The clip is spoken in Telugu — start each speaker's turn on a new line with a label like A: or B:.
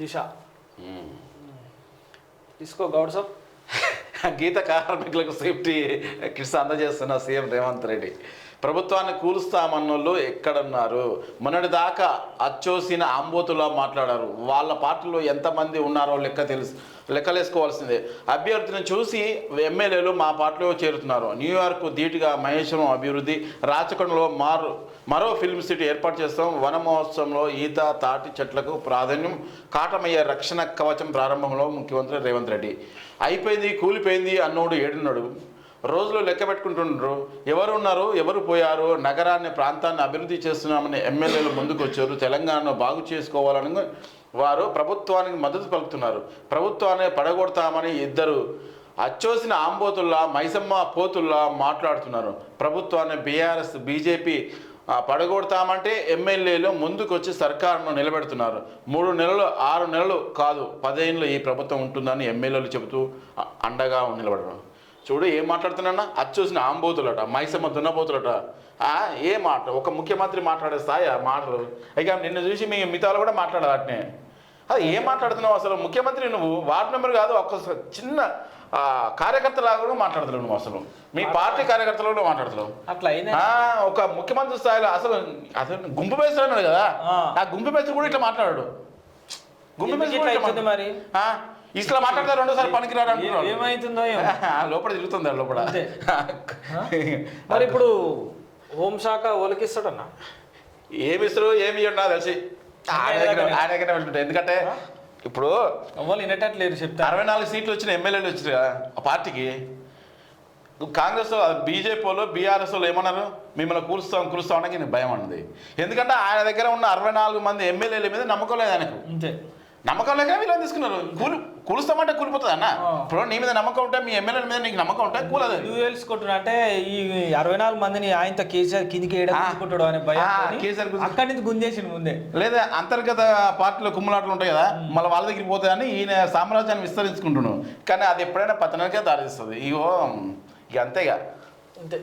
A: దిశ. తీసుకో గౌడ్ సాబ్.
B: గీత కార్మికులకు సేఫ్టీ కిట్స్ అందజేస్తున్న సీఎం రేవంత్ రెడ్డి. ప్రభుత్వాన్ని కూలుస్తామన్నోళ్ళు ఎక్కడున్నారు? మొన్నటి దాకా అచ్చోసిన ఆంబోతులా మాట్లాడారు. వాళ్ళ పార్టీలో ఎంతమంది ఉన్నారో లెక్క తెలుసు లెక్కలేసుకోవాల్సిందే. అభ్యర్థిని చూసి ఎమ్మెల్యేలు మా పార్టీలో చేరుతున్నారు. న్యూయార్క్ ధీటుగా మహేశ్వరం అభివృద్ధి రాచకొండలో మారు మరో ఫిల్మ్ సిటీ ఏర్పాటు చేస్తాం. వన మహోత్సవంలో ఈత తాటి చెట్లకు ప్రాధాన్యం. కాటమయ్యే రక్షణ కవచం ప్రారంభంలో ముఖ్యమంత్రి రేవంత్ రెడ్డి. అయిపోయింది కూలిపోయింది అన్నోడు ఏడున్నాడు. రోజులు లెక్క పెట్టుకుంటుండ్రు. ఎవరు ఉన్నారు? ఎవరు పోయారు? నగరాన్ని ప్రాంతాన్ని అభివృద్ధి చేస్తున్నామని ఎమ్మెల్యేలు ముందుకు వచ్చారు తెలంగాణను బాగు చేసుకోవాలని వారు ప్రభుత్వానికి మద్దతు పలుకుతున్నారు. ప్రభుత్వాన్ని పడగొడతామని ఇద్దరు అచ్చోసిన ఆంబోతుల్లా మైసమ్మ పోతుల్లా మాట్లాడుతున్నారు. ప్రభుత్వాన్ని బీఆర్ఎస్ బీజేపీ పడగొడతామంటే ఎమ్మెల్యేలు ముందుకొచ్చి సర్కారును నిలబెడుతున్నారు. మూడు నెలలు ఆరు నెలలు కాదు పదేళ్ళు ఈ ప్రభుత్వం ఉంటుందని ఎమ్మెల్యేలు చెబుతూ అండగా నిలబడరు. చూడు ఏం మాట్లాడుతున్నా అచ్చూసిన ఆంబోతులట మైసమ్మ దున్నబోతులట ఆ, ఏ మాట? ఒక ముఖ్యమంత్రి మాట్లాడే స్థాయి ఆ మాటలు. ఇక నిన్ను చూసి మీ మిగతాలు కూడా మాట్లాడాలి అట్నే. అది ఏం మాట్లాడుతున్నావు అసలు? ముఖ్యమంత్రి నువ్వు వార్డు మెంబర్ కాదు ఒక చిన్న ఆ, కార్యకర్తలాగా కూడా మాట్లాడుతున్నావు నువ్వు అసలు. మీ పార్టీ కార్యకర్తలు కూడా మాట్లాడుతున్నావు
A: అట్లా
B: ఒక ముఖ్యమంత్రి స్థాయిలో అసలు అసలు గుంపు పేసుడు అన్నాడు కదా.
A: ఆ.
B: గుంపు పేసుడు కూడా ఇట్లా మాట్లాడాడు.
A: అవుతుంది మరి?
B: ఇట్లా మాట్లాడతారు రెండోసారి పనికిరాడు అంటున్నాడు.
A: ఏమైతుందో
B: లోపల తిరుగుతుంది లోపల.
A: మరి ఇప్పుడు హోంశాఖ ఒలికిస్తాడన్నా
B: ఏమి ఇస్తారు ఏమి ఇవ్వండి తెలిసి. ఆయన దగ్గర ఆయన దగ్గర వెళ్తుంటాయి ఎందుకంటే ఇప్పుడు
A: వాళ్ళు వినేటట్లేరు చెప్తా.
B: అరవై నాలుగు సీట్లు వచ్చిన ఎమ్మెల్యేలు వచ్చారు కదా ఆ పార్టీకి. కాంగ్రెస్ బీజేపీ వాళ్ళు బీఆర్ఎస్ వాళ్ళు ఏమన్నారు? మిమ్మల్ని కూలుస్తాం కూలుస్తాం నేను భయం అన్నది. ఎందుకంటే ఆయన దగ్గర ఉన్న అరవై నాలుగు మంది ఎమ్మెల్యేల మీద నమ్మకం లేదు ఆయనకు.
A: అంతే.
B: నమ్మకం లేక వీళ్ళని తీసుకున్నారు. కూలు కూలుస్తామంటే కూలిపోతుంది అన్న. ఇప్పుడు నీ మీద నమ్మకం ఉంటే మీ ఎమ్మెల్యేల మీద నీకు నమ్మకం ఉంటే కూలదు.
A: నువ్వు తెలుసుకుంటున్నా అంటే ఈ అరవై నాలుగు మందిని ఆయనతో కేసీఆర్ కిందికి వేయడం అనే భయం
B: కేసీఆర్
A: అక్కడి నుంచి గుంజేసిండు ముందే.
B: లేదా అంతర్గత పార్టీలో కుమ్ములాటలు ఉంటాయి కదా మళ్ళీ వాళ్ళ దగ్గరికి పోతాయని ఈయన సామ్రాజ్యాన్ని విస్తరించుకుంటున్నాను కానీ అది ఎప్పుడైనా పతనానికే దారిస్తుంది ఇగో ఇక అంతేగా.
A: అంతే.